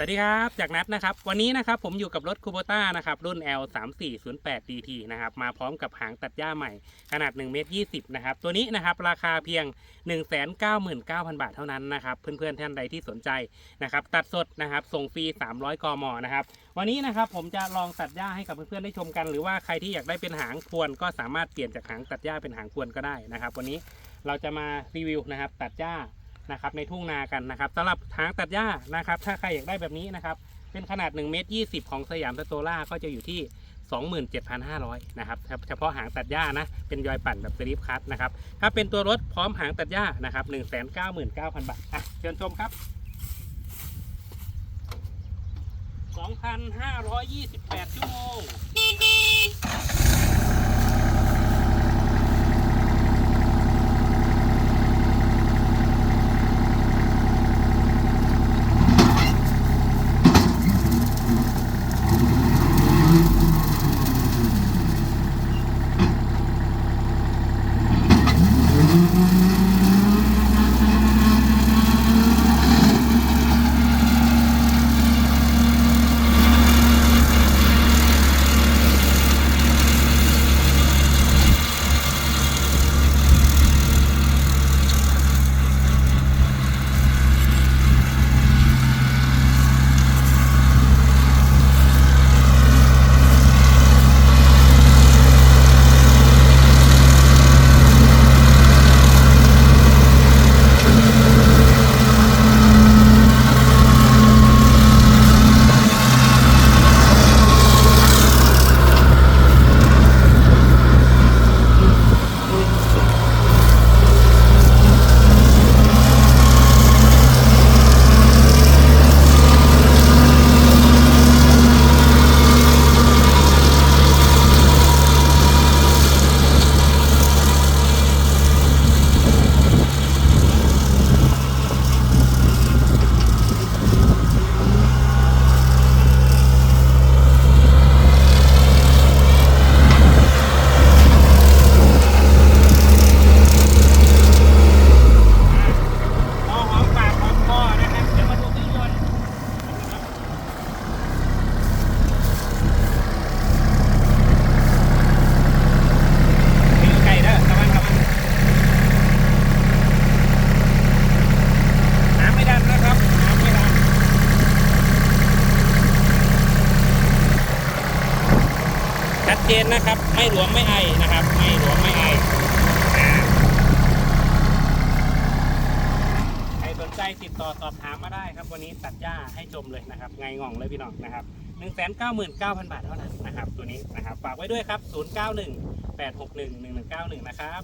สวัสดีครับ จากนัดนะครับ วันนี้นะครับผมอยู่กับรถคูโบต้านะครับรุ่น L 3 4 0 8 DT นะครับมาพร้อมกับหางตัดหญ้าใหม่ ขนาด1เมตร20นะครับตัวนี้นะครับราคาเพียง 199,000 บาทเท่านั้นนะครับเพื่อนๆท่านใดที่สนใจนะครับตัดสดนะครับส่งฟรี 300 กมนะครับวันนี้นะครับผมจะลองตัดหญ้าให้กับเพื่อนๆได้ชมกัน หรือว่าใครที่อยากได้เป็นหางพวนก็สามารถเปลี่ยนจากหางตัดหญ้าเป็นหางพวนก็ได้นะครับวันนี้เราจะมารีวิวนะครับตัดหญ้า นะครับในทุ่งนากันนะครับสำหรับทางตัดหญ้านะครับ ถ้าใครอยากได้แบบนี้นะครับ เป็นขนาด1เมตร20 ของสยามสโตล่าก็จะอยู่ที่27,500 นะครับ เฉพาะหางตัดหญ้านะ เป็นยอยปั่นแบบสลิปคัตนะครับ ถ้าเป็นตัวรถพร้อมหางตัดหญ้านะครับ 199,000 บาท อะ เชิญชมครับ 2,528 ชั่วโมง เจนนะครับ ไม่หลวมไม่ไอนะครับ ไม่หลวมไม่ไอใครสนใจติดต่อสอบถามมาได้ครับ วันนี้ตัดหญ้าให้ชมเลยนะครับ ไงง่องเลยพี่น้องนะครับ1 9 9 0 0 0 บาทเท่านั้นนะครับ ตัวนี้นะครับ ฝากไว้ด้วยครับ 091 861 1191 นะครับ